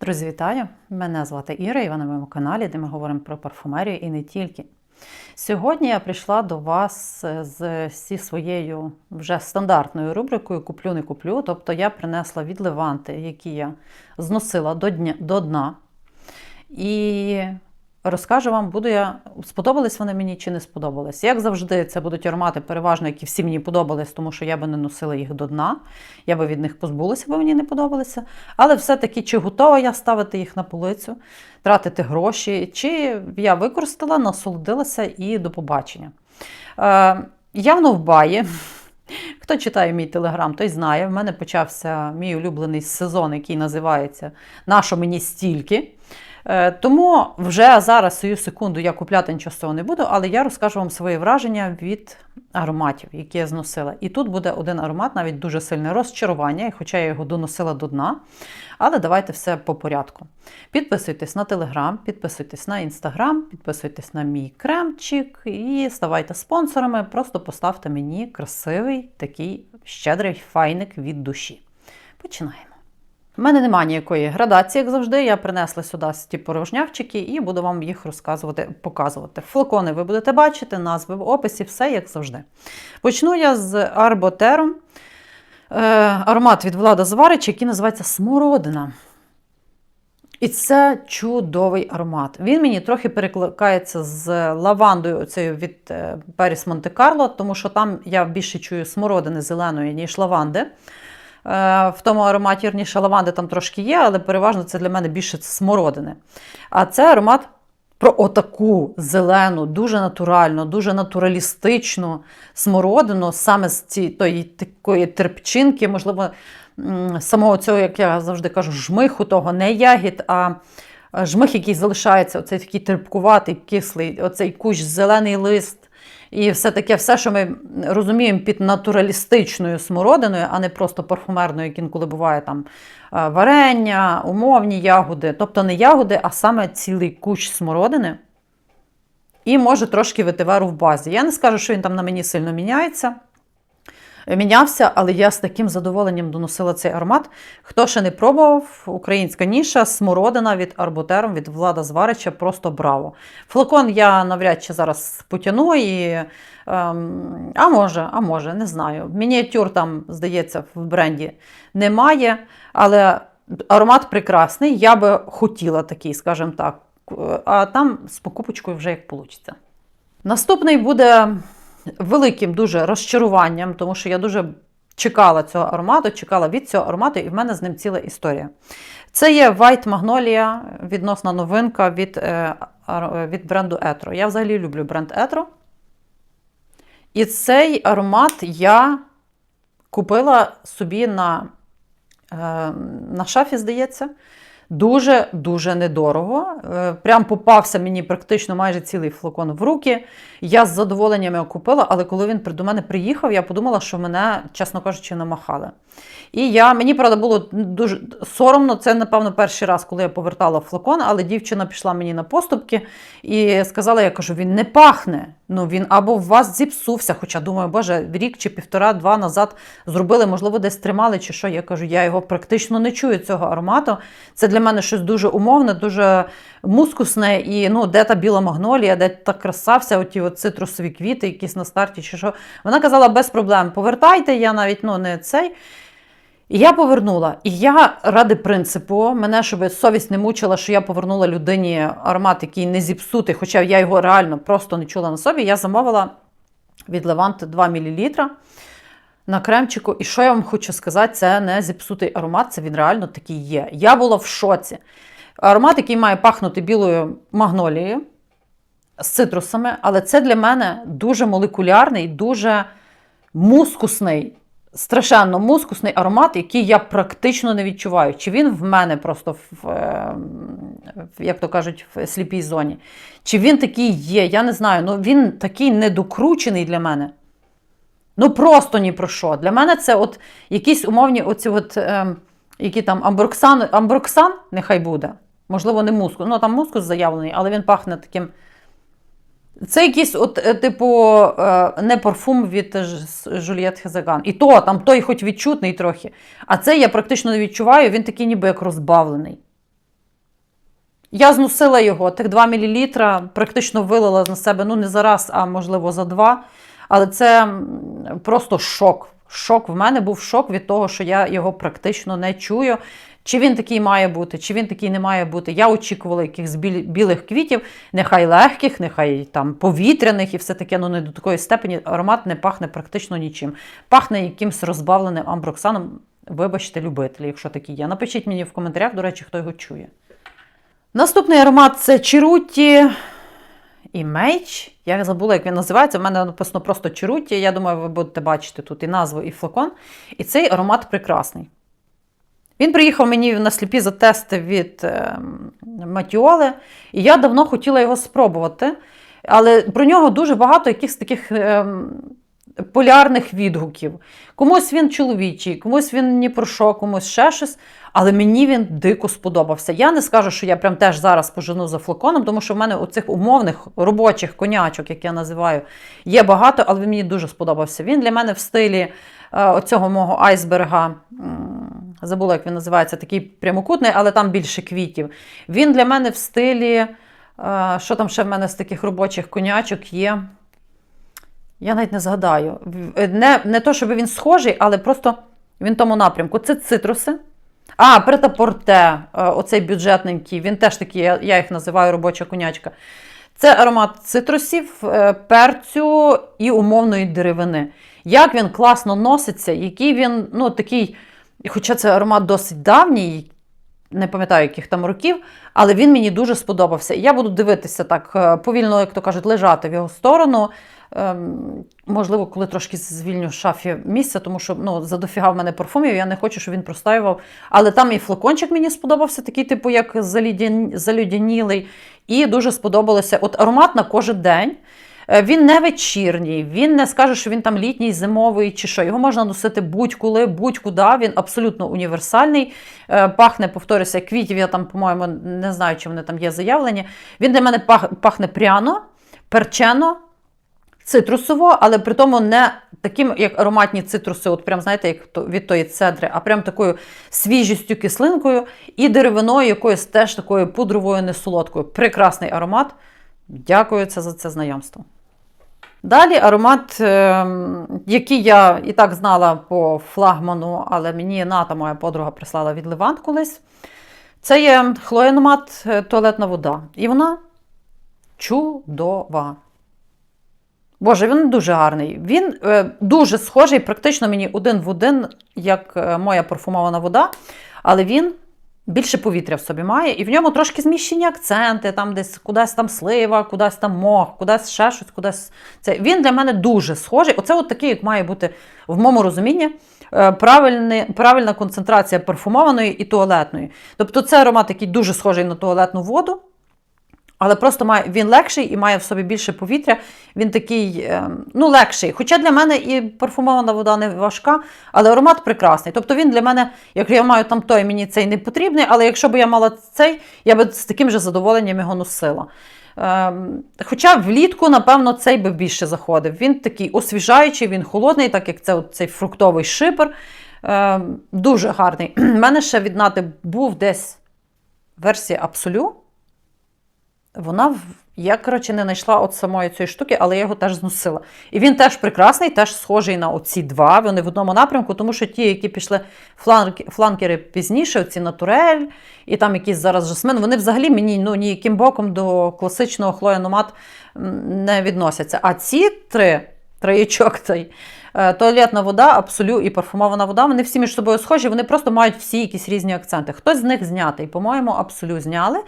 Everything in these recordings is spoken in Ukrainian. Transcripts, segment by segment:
Друзі, вітаю! Мене звати Іра, і ви на моєму каналі, де ми говоримо про парфумерію і не тільки. Сьогодні я прийшла до вас з зі своєю вже стандартною рубрикою Куплю, не куплю. Тобто я принесла від Леванти, які я зносила до дня, до дна. І розкажу вам, буду я, сподобались вони мені чи не сподобались. Як завжди, це будуть аромати, переважно, які всі мені подобались, тому що я би не носила їх до дна. Я би від них позбулася, бо мені не подобалися. Але все-таки, чи готова я ставити їх на полицю, тратити гроші, чи я використала, насолодилася і до побачення. Е, явно в баї. Хто читає мій телеграм, той знає. В мене почався мій улюблений сезон, який називається Нащо мені стільки. Е, Тому вже зараз свою секунду я купляти нічого з цього не буду, але я розкажу вам свої враження від ароматів, які я зносила. І тут буде один аромат, навіть дуже сильне розчарування, хоча я його доносила до дна. Але давайте все по порядку. Підписуйтесь на телеграм, підписуйтесь на інстаграм, підписуйтесь на мій кремчик і ставайте спонсорами. Просто поставте мені красивий такий щедрий файник від душі. Починаємо. У мене немає ніякої градації, як завжди. Я принесла сюди ті порожнявчики і буду вам їх розказувати, показувати. Флакони ви будете бачити, назви в описі, все як завжди. Почну я з Арботером. Е, аромат від Влада Зварич, який називається Смородина. І це чудовий аромат. Він мені трохи перекликається з лавандою оцею від е, Періс Монте-Карло, тому що там я більше чую смородини зеленої, ніж лаванди. Е, В тому ароматі вірніше лаванди там трошки є, але переважно це для мене більше смородини. А це аромат про отаку зелену, дуже натуральну, дуже натуралістичну смородину, саме з цієї такої терпчинки, можливо, самого цього, як я завжди кажу, жмиху того, не ягід, а жмих, який залишається, оцей такий терпкуватий, кислий, оцей кущ, зелений лист. І все таке, все, що ми розуміємо під натуралістичною смородиною, а не просто парфумерною, як інколи буває там е, варення, умовні ягоди, тобто не ягоди, а саме цілий кущ смородини. І може трошки ветиверу в базі. Я не скажу, що він там на мені сильно міняється. Мінявся, але я з таким задоволенням доносила цей аромат. Хто ще не пробував, українська ніша, смородина від Арботером, від Влада Зварича, просто браво. Флакон я навряд чи зараз потяну, і, ем, а може, а може, не знаю. Мініатюр там, здається, в бренді немає, але аромат прекрасний. Я би хотіла такий, скажімо так. А там з покупочкою вже як вийде. Наступний буде великим дуже розчаруванням, тому що я дуже чекала цього аромату, чекала від цього аромату, і в мене з ним ціла історія. Це є White Magnolia, відносна новинка від е, від бренду Etro. Я взагалі люблю бренд Etro. І цей аромат я купила собі на, е, на шафі, здається. Дуже-дуже недорого. Е, прям попався мені практично майже цілий флакон в руки. Я з задоволенням його купила, але коли він до мене приїхав, я подумала, що мене, чесно кажучи, намахали. І я, мені, правда, було дуже соромно. Це, напевно, перший раз, коли я повертала флакон, але дівчина пішла мені на поступки і сказала: я кажу, він не пахне. Ну, він або в вас зіпсувся. Хоча думаю, боже, рік чи півтора-два назад зробили, можливо, десь тримали чи що. Я кажу, я його практично не чую цього аромату. Це для мене щось дуже умовне, дуже мускусне. І ну, де та біла магнолія, де та краса, вся оті от цитрусові квіти, якісь на старті чи що. Вона казала, без проблем, повертайте, я навіть ну, не цей. І я повернула. І я ради принципу, мене щоб совість не мучила, що я повернула людині аромат, який не зіпсутий, хоча я його реально просто не чула на собі. Я замовила від Леванти 2 мл на кремчику. І що я вам хочу сказати, це не зіпсутий аромат, це він реально такий є. Я була в шоці. Аромат, який має пахнути білою магнолією з цитрусами, але це для мене дуже молекулярний, дуже мускусний страшенно мускусний аромат, який я практично не відчуваю. Чи він в мене просто, в, як то кажуть, в сліпій зоні. Чи він такий є, я не знаю. Ну Він такий недокручений для мене. Ну, просто ні про що. Для мене це от якісь умовні, оці от, е, які там амброксан, амброксан, нехай буде. Можливо, не мускус. Ну, там мускус заявлений, але він пахне таким. Це якийсь, от, типу, не парфум від Жульєт Хезаган. І то, там той хоч відчутний трохи. А це я практично не відчуваю, він такий ніби як розбавлений. Я зносила його, тих 2 мл, практично вилила на себе ну не за раз, а можливо за два. Але це просто шок. Шок в мене був шок від того, що я його практично не чую. Чи він такий має бути, чи він такий не має бути. Я очікувала якихось білих квітів, нехай легких, нехай там повітряних і все таке, ну не до такої степені. Аромат не пахне практично нічим. Пахне якимсь розбавленим амброксаном. Вибачте, любителі, якщо такі є. Напишіть мені в коментарях, до речі, хто його чує. Наступний аромат це Чируті і меч. Я забула, як він називається. У мене написано просто Чируті. Я думаю, ви будете бачити тут і назву, і флакон. І цей аромат прекрасний. Він приїхав мені на сліпі затести від е, Матіоли, і я давно хотіла його спробувати. Але про нього дуже багато якихось таких е, полярних відгуків. Комусь він чоловічий, комусь він ні про що, комусь ще щось. Але мені він дико сподобався. Я не скажу, що я прям теж зараз пожену за флаконом, тому що в мене оцих умовних робочих конячок, як я називаю, є багато, але він мені дуже сподобався. Він для мене в стилі е, оцього мого айсберга. Забула, як він називається, такий прямокутний, але там більше квітів. Він для мене в стилі. е, Що там ще в мене з таких робочих конячок є? Я навіть не згадаю. Не, не то, щоб він схожий, але просто він в тому напрямку. Це цитруси. А, претапорте, е, оцей бюджетненький, він теж такий, я, їх називаю робоча конячка. Це аромат цитрусів, е, перцю і умовної деревини. Як він класно носиться, який він, ну, такий, хоча це аромат досить давній, не пам'ятаю, яких там років, але він мені дуже сподобався. І я буду дивитися так е, повільно, як то кажуть, лежати в його сторону. Ем, можливо, коли трошки звільню в шафі місця, тому що ну, задофіга в мене парфумів, я не хочу, щоб він простаював. Але там і флакончик мені сподобався, такий, типу, як залюдянілий. І дуже сподобалося. От аромат на кожен день. Е, Він не вечірній, він не скаже, що він там літній, зимовий чи що. Його можна носити будь-коли, будь-куди. Він абсолютно універсальний. Е, Пахне, повторюся, квітів. Я там, по-моєму, не знаю, чи вони там є заявлені. Він для мене пахне пряно, перчено, цитрусово, але при тому не таким, як ароматні цитруси, от прям знаєте, як від тої цедри, а прям такою свіжістю, кислинкою і деревиною, якоюсь теж такою пудровою, несолодкою. Прекрасний аромат. Дякую за це знайомство. Далі аромат, ем, який я і так знала по флагману, але мені Ната, моя подруга, прислала від Левант колись. Це є хлоєномат е, туалетна вода. І вона чудова. Боже, він дуже гарний. Він е, дуже схожий, практично мені один в один, як е, моя парфумована вода, але він більше повітря в собі має, і в ньому трошки зміщені акценти, там десь кудись там слива, кудись там мох, кудись ще щось, кудись це. Він для мене дуже схожий. Оце от такий, як має бути в моєму розумінні. е, правильний- правильна концентрація парфумованої і туалетної. Тобто це аромат, який дуже схожий на туалетну воду, але просто має, він легший і має в собі більше повітря. Він такий, е, ну, легший. Хоча для мене і парфумована вода не важка, але аромат прекрасний. Тобто він для мене, як я маю там той, мені цей не потрібний, але якщо б я мала цей, я би з таким же задоволенням його носила. Ем, Хоча влітку, напевно, цей би більше заходив. Він такий освіжаючий, він холодний, так як це цей фруктовий шипер. Ем, Дуже гарний. У мене ще від Нати був десь версія Абсолю. Вона я, коротше, не знайшла от самої цієї штуки, але я його теж зносила. І він теж прекрасний, теж схожий на оці два. Вони в одному напрямку, тому що ті, які пішли фланкери пізніше, оці натурель, і там якийсь зараз жасмин, вони взагалі мені ну, ніяким боком до класичного хлояномат м, не відносяться. А ці три, троєчок цей. е, Туалетна вода, абсолю і парфумована вода, вони всі між собою схожі, вони просто мають всі якісь різні акценти. Хтось з них знятий, по-моєму, абсолю зняли,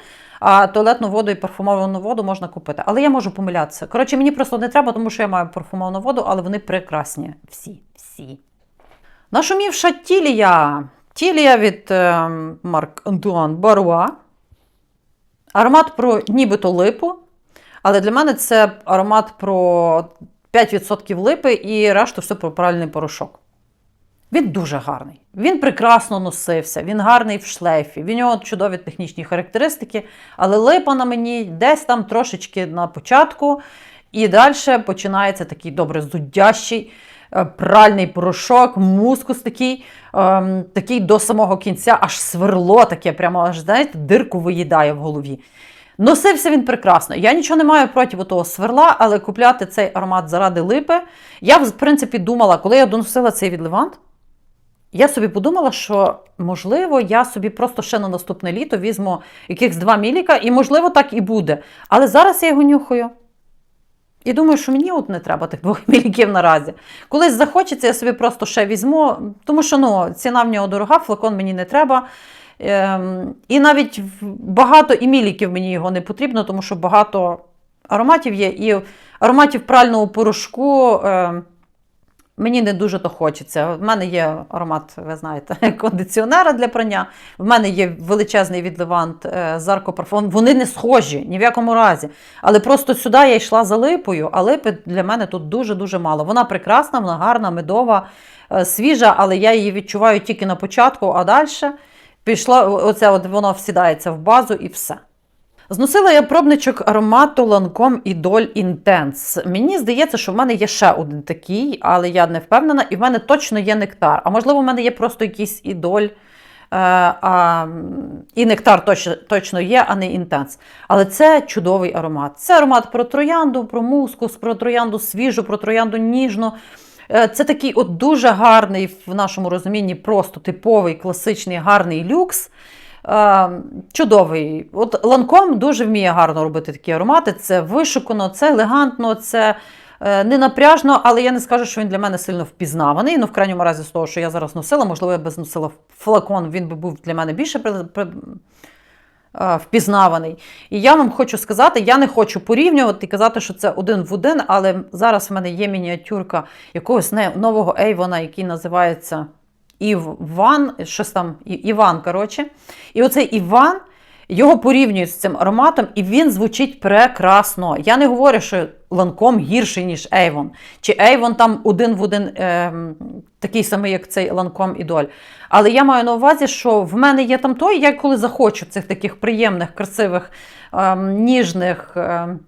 а туалетну воду і парфумовану воду можна купити. Але я можу помилятися. Коротше, мені просто не треба, тому що я маю парфумовану воду, але вони прекрасні. Всі, всі. Нашумівша тілія. Тілія від е, Марк Антуан Баруа. Аромат про нібито липу. Але для мене це аромат про 5% липи і решту все про правильний порошок. Він дуже гарний. Він прекрасно носився, він гарний в шлейфі, в нього чудові технічні характеристики, але липа на мені десь там трошечки на початку, і далі починається такий добре зудящий, е, пральний порошок, мускус такий, ем, такий до самого кінця, аж сверло таке, прямо аж знаєте, дирку виїдає в голові. Носився він прекрасно. Я нічого не маю проти того сверла, але купляти цей аромат заради липи. Я, в принципі, думала, коли я доносила цей від Левант, я собі подумала, що можливо, я собі просто ще на наступне літо візьму якихось два міліка, і можливо так і буде. Але зараз я його нюхаю. І думаю, що мені от не треба тих двох міліків наразі. Колись захочеться, я собі просто ще візьму, тому що ну, ціна в нього дорога, флакон мені не треба. Ем, і навіть багато і міліків мені його не потрібно, тому що багато ароматів є. І ароматів прального порошку ем, мені не дуже то хочеться. В мене є аромат, ви знаєте, кондиціонера для прання. В мене є величезний від Левант е, Вони не схожі ні в якому разі. Але просто сюди я йшла за липою, а липи для мене тут дуже-дуже мало. Вона прекрасна, вона гарна, медова, е, свіжа, але я її відчуваю тільки на початку, а далі пішла, оце от воно всідається в базу і все. Зносила я пробничок аромату Lancome Idol Intense. Мені здається, що в мене є ще один такий, але я не впевнена, і в мене точно є нектар. А можливо, в мене є просто якийсь ідоль. Е, а, і нектар точно, точно є, а не інтенс. Але це чудовий аромат. Це аромат про троянду, про мускус, про троянду свіжу, про троянду ніжну. Е, Це такий от дуже гарний в нашому розумінні, просто типовий, класичний, гарний люкс. Е, Чудовий. От Ланком дуже вміє гарно робити такі аромати. Це вишукано, це елегантно, це е, не напряжно, але я не скажу, що він для мене сильно впізнаваний. Ну, в крайньому разі, з того, що я зараз носила, можливо, я би носила флакон, він би був для мене більше е, впізнаваний. І я вам хочу сказати, я не хочу порівнювати і казати, що це один в один, але зараз в мене є мініатюрка якогось нового Ейвона, який називається Іван, щось там, Іван, коротше. І оцей Іван. Його порівнюють з цим ароматом, і він звучить прекрасно. Я не говорю, що ланком гірший, ніж Avon. Чи Avon там один в один ем, такий самий, як цей ланком ідоль. Але я маю на увазі, що в мене є там той, я коли захочу цих таких приємних, красивих, ем, ніжних. ем,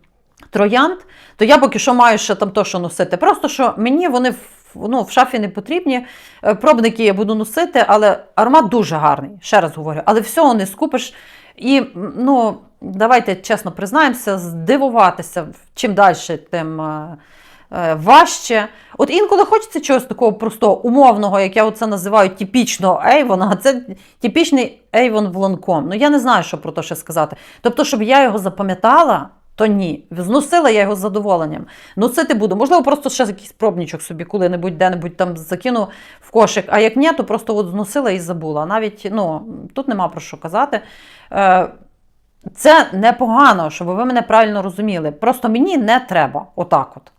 Троянд, то я поки що маю ще там то, що носити. Просто що мені вони ну, в шафі не потрібні. Е, Пробники я буду носити, але аромат дуже гарний, ще раз говорю. Але всього не скупиш. І ну, давайте чесно признаємося, здивуватися чим далі, тим е, е, важче. От інколи хочеться чогось такого простого, умовного, як я це називаю, типічного Ейвона, а це типічний Ейвон в ланком. Ну я не знаю, що про те ще сказати. Тобто, щоб я його запам'ятала. То ні, зносила я його з задоволенням. Носити буду. Можливо, просто ще якийсь пробничок собі коли-небудь де-небудь там закину в кошик. А як ні, то просто от зносила і забула. Навіть ну, тут нема про що казати. Е, це непогано, щоб ви мене правильно розуміли. Просто мені не треба. Отак от.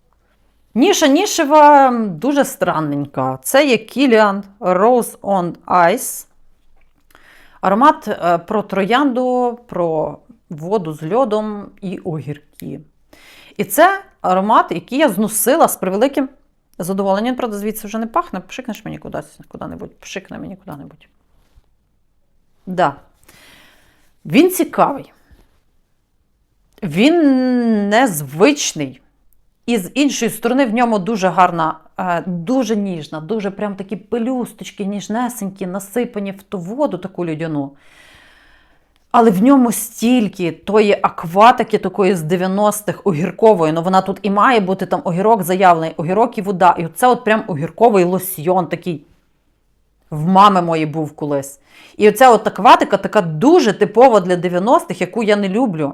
Ніша нішева дуже странненька. Це є Kilian Rose on Ice. Аромат е, про троянду, про воду з льодом і огірки. І це аромат, який я зносила з превеликим задоволенням. Правда, звідси вже не пахне. Пшикнеш мені кудись, куди-небудь, пшикне мені куди-небудь. Да. Він цікавий. Він незвичний. І з іншої сторони, в ньому дуже гарна, е, дуже ніжна, дуже прям такі пелюсточки, ніжнесенькі, насипані в ту воду таку людяну. Але в ньому стільки тої акватики, такої з 90-х огіркової. Ну вона тут і має бути там огірок заявлений, огірок і вода. І це от прям огірковий лосьйон такий. В мами моєї був колись. І оця от акватика така дуже типова для 90-х, яку я не люблю.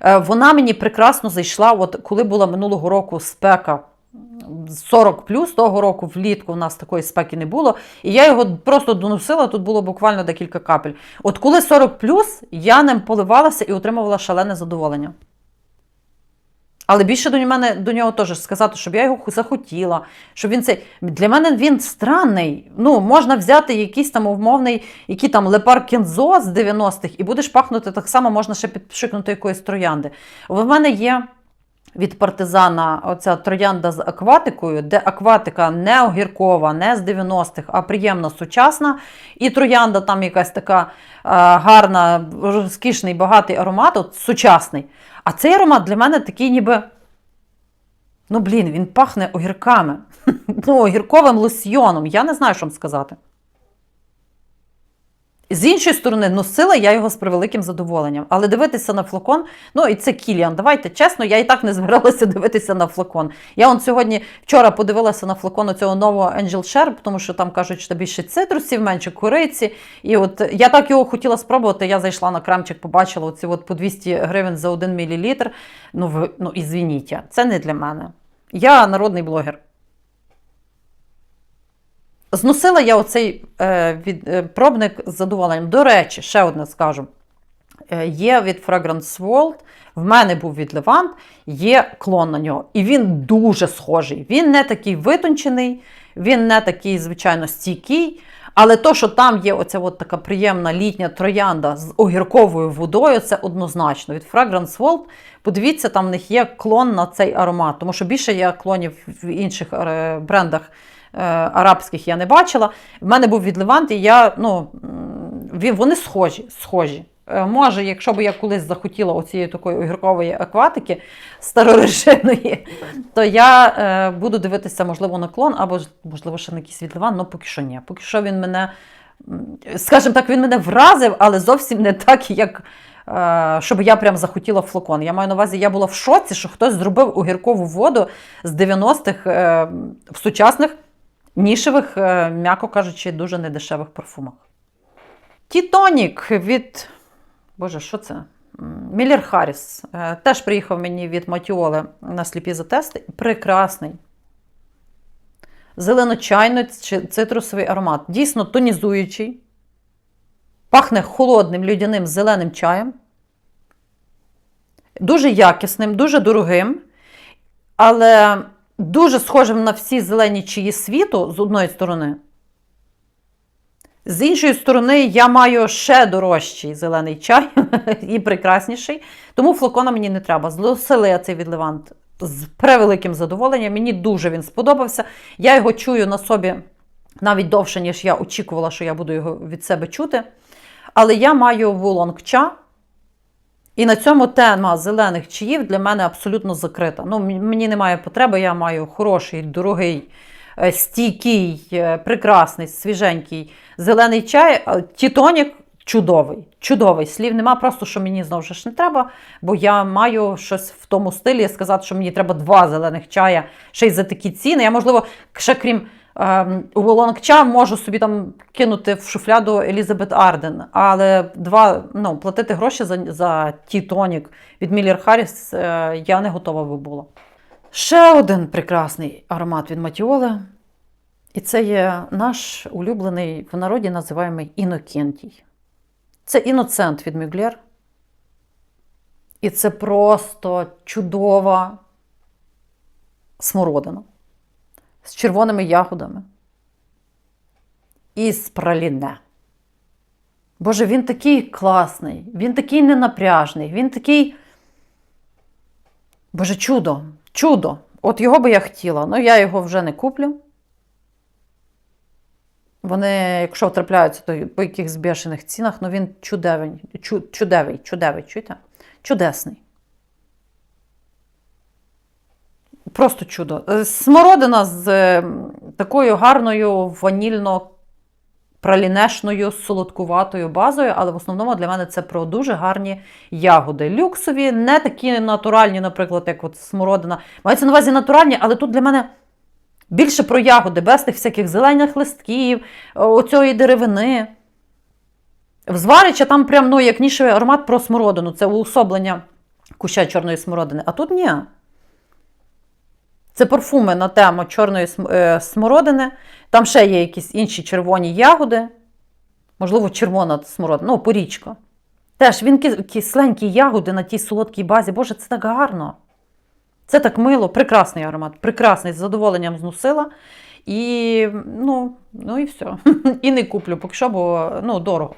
Е, Вона мені прекрасно зайшла, от коли була минулого року спека 40 плюс, того року влітку у нас такої спеки не було. І я його просто доносила, тут було буквально декілька капель. От коли 40 плюс, я ним поливалася і отримувала шалене задоволення. Але більше до мене до нього теж сказати, щоб я його захотіла, щоб він цей. Для мене він странний. Ну, можна взяти якийсь там умовний, який там лепар кінзо з 90-х, і будеш пахнути так само, можна ще підпшикнути якоїсь троянди. В мене є від партизана оця троянда з акватикою, де акватика не огіркова, не з 90-х, а приємно сучасна. І троянда там якась така е, гарна, розкішний, багатий аромат, от, сучасний. А цей аромат для мене такий, ніби. Ну, блін, він пахне огірками. ну, огірковим лосьйоном. Я не знаю, що вам сказати. З іншої сторони, носила я його з превеликим задоволенням. Але дивитися на флакон, ну і це Кіліан. Давайте чесно, я і так не збиралася дивитися на флакон. Я он сьогодні вчора подивилася на флакон цього нового Angel Share, тому що там кажуть, що більше цитрусів, менше кориці. І от я так його хотіла спробувати. Я зайшла на крамчик, побачила оці от по 200 гривень за 1 мл. Ну, ви, ну ізвініть, це не для мене. Я народний блогер. Зносила я оцей е, від, е, пробник з задоволенням. До речі, ще одне скажу. Е, є від Fragrance World, в мене був від Levant, є клон на нього. І він дуже схожий. Він не такий витончений, він не такий, звичайно, стійкий. Але то, що там є оця от така приємна літня троянда з огірковою водою, це однозначно. Від Fragrance World, подивіться, там в них є клон на цей аромат, тому що більше є клонів в інших брендах арабських я не бачила. В мене був від Левант, і я, ну, вони схожі. схожі. Е, Може, якщо б я колись захотіла оцієї такої огіркової акватики старорежимної, то я е, буду дивитися, можливо, на клон, або можливо, ще на якийсь від Левант, але поки що ні. Поки що він мене, скажімо так, він мене вразив, але зовсім не так, як. е, Щоб я прям захотіла флакон. Я маю на увазі, я була в шоці, що хтось зробив огіркову воду з 90-х е, в сучасних нішевих, е, м'яко кажучи, дуже недешевих парфумах. Тітонік від. Боже, що це? Міллер Харріс. Е, Теж приїхав мені від Матіоли на сліпі затести. Прекрасний. Зелено-чайно цитрусовий аромат. Дійсно тонізуючий. Пахне холодним людяним зеленим чаєм. Дуже якісним, дуже дорогим. Але дуже схожим на всі зелені чаї світу з одної сторони. З іншої сторони, я маю ще дорожчий зелений чай і прекрасніший, тому флакона мені не треба. Злосили я цей від Левант з превеликим задоволенням. Мені дуже він сподобався. Я його чую на собі навіть довше, ніж я очікувала, що я буду його від себе чути. Але я маю вулонг ча, і на цьому тема зелених чаїв для мене абсолютно закрита. Ну, мені немає потреби, я маю хороший, дорогий, е, стійкий, е, прекрасний, свіженький зелений чай. Тітонік чудовий. Чудовий. Слів нема, просто що мені знову ж не треба, бо я маю щось в тому стилі сказати, що мені треба два зелених чая ще й за такі ціни. Я, можливо, ще крім ем, можу собі там кинути в шуфляду Елізабет Арден, але два, ну, платити гроші за, за ті від Міллер Харріс е, я не готова би була. Ще один прекрасний аромат від Матіоли. І це є наш улюблений в народі називаємий Інокентій. Це іноцент від Мюглєр. І це просто чудова смородина з червоними ягодами і з праліне. Боже, він такий класний, він такий ненапряжний, він такий. Боже, чудо, чудо. От його би я хотіла, але я його вже не куплю. Вони, якщо трапляються, то по якихось бешених цінах, ну він чудевий, чу, чудевий, чудевий, чуєте? Чудесний. Просто чудо. Е, Смородина з е, такою гарною ванільно-пралінешною солодкуватою базою, але в основному для мене це про дуже гарні ягоди. Люксові, не такі натуральні, наприклад, як от смородина. Мається на увазі натуральні, але тут для мене більше про ягоди, без тих всяких зелених листків, оцієї деревини. В зварича там прям, ну, як нішевий аромат про смородину. Це уособлення куща чорної смородини. А тут ні. Це парфуми на тему чорної е, смородини. Там ще є якісь інші червоні ягоди. Можливо, червона смородина, ну, порічка. Теж він кисленькі ягоди на тій солодкій базі. Боже, це так гарно. Це так мило, прекрасний аромат, прекрасний, з задоволенням зносила. І ну, ну і все. І не куплю, поки що, бо ну, дорого.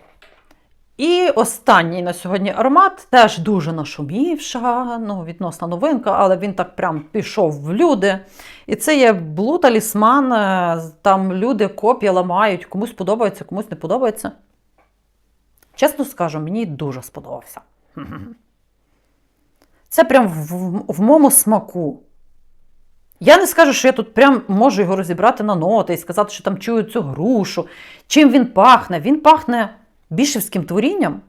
І останній на сьогодні аромат теж дуже нашумівша, ну, відносна новинка, але він так прям пішов в люди. І це є Blue Talisman, е, Там люди копії ламають, комусь подобається, комусь не подобається. Чесно скажу, мені дуже сподобався. Це прям в, в, в моєму смаку. Я не скажу, що я тут прям можу його розібрати на ноти і сказати, що там чую цю грушу. Чим він пахне? Він пахне бішевським творінням.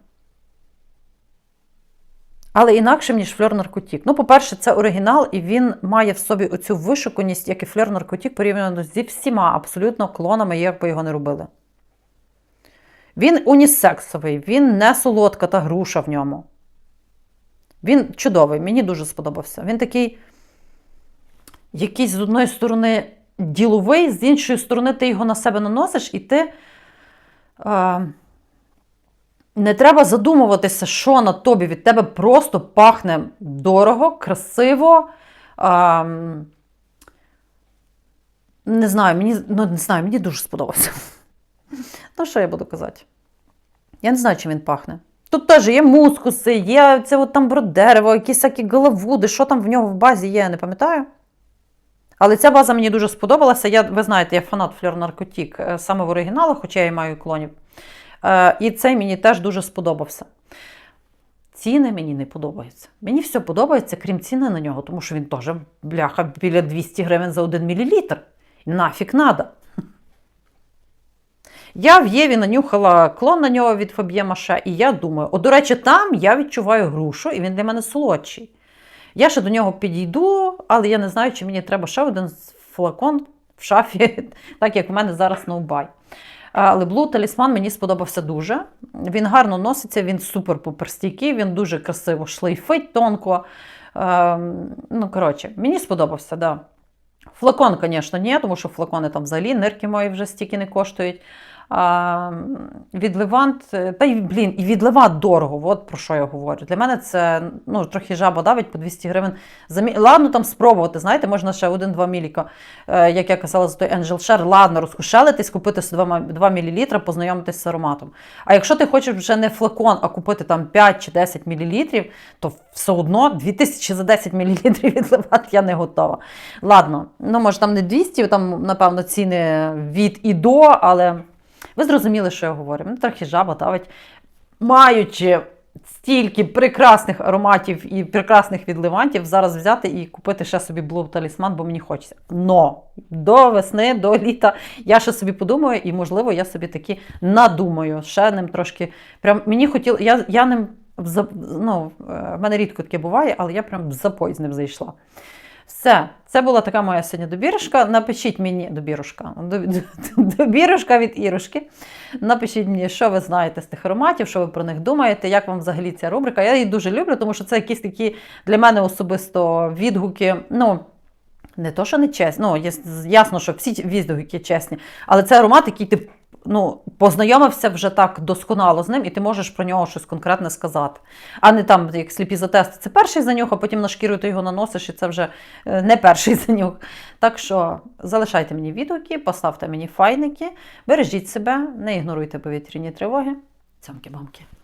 Але інакшим, ніж фльор наркотік. Ну, по-перше, це оригінал, і він має в собі оцю вишуканість, як і фльор наркотік, порівняно зі всіма абсолютно клонами, як би його не робили. Він унісексовий, він не солодка та груша в ньому. Він чудовий, мені дуже сподобався. Він такий, якийсь з одної сторони діловий, з іншої сторони, ти його на себе наносиш, і ти. Е, не треба задумуватися, що на тобі від тебе просто пахне дорого, красиво. А, не знаю, мені ну, не знаю, мені дуже сподобався. Ну, що я буду казати? Я не знаю, чим він пахне. Тут теж є мускуси, є це от там бродерево, якісь всякі головуди, що там в нього в базі є, я не пам'ятаю. Але ця база мені дуже сподобалася. Я, ви знаєте, я фанат фльор наркотік е, саме в оригіналах, хоча я і маю клонів. Е, І цей мені теж дуже сподобався. Ціни мені не подобаються. Мені все подобається, крім ціни на нього, тому що він теж бляха біля 200 гривень за 1 мл. Нафік надо. Я в Єві нанюхала клон на нього від Фаб'є Маше, і я думаю, о, до речі, там я відчуваю грушу, і він для мене солодший. Я ще до нього підійду, але я не знаю, чи мені треба ще один флакон в шафі, так як в мене зараз ноубай. Але Blue Талісман мені сподобався дуже. Він гарно носиться, він супер поперстійкий, він дуже красиво шлейфить тонко. Ем, ну, коротше, мені сподобався. Да. Флакон, звісно, ні, тому що флакони там взагалі нирки мої вже стільки не коштують. Від Левант, та й блін, і від Левант дорого, от про що я говорю. Для мене це ну, трохи жаба давить по 200 гривень. За. Ладно, там спробувати, знаєте, можна ще 1-2 міліка, е, як я казала за той Angel Share, ладно, розкушелитись, купити 2, 2 мл, познайомитись з ароматом. А якщо ти хочеш вже не флакон, а купити там 5 чи 10 мл, то все одно 2000 за 10 мл від Левант я не готова. Ладно, ну може там не 200, там, напевно, ціни від і до, але. Ви зрозуміли, що я говорю. Мене трохи жаба давить, маючи стільки прекрасних ароматів і прекрасних відливантів, зараз взяти і купити ще собі Blue талісман, бо мені хочеться. Но до весни, до літа я ще собі подумаю, і, можливо, я собі таки надумаю. Ще ним трошки. Прям мені хотіло, я, я ним ну, в мене рідко таке буває, але я прям в запой з ним зайшла. Все, це була така моя сьогодні добірушка. Напишіть мені добірушка, добірушка від Ірушки. Напишіть мені, що ви знаєте з тих ароматів, що ви про них думаєте, як вам взагалі ця рубрика. Я її дуже люблю, тому що це якісь такі для мене особисто відгуки. ну, не то, що не чесні, ну, ясно, що всі відгуки чесні, але це аромат, який ти ну, познайомився вже так досконало з ним, і ти можеш про нього щось конкретне сказати. А не там, як сліпі затести, це перший занюх, а потім на шкіру ти його наносиш, і це вже е, не перший занюх. Так що залишайте мені відгуки, поставте мені файники, бережіть себе, не ігноруйте повітряні тривоги. Цямки-бамки.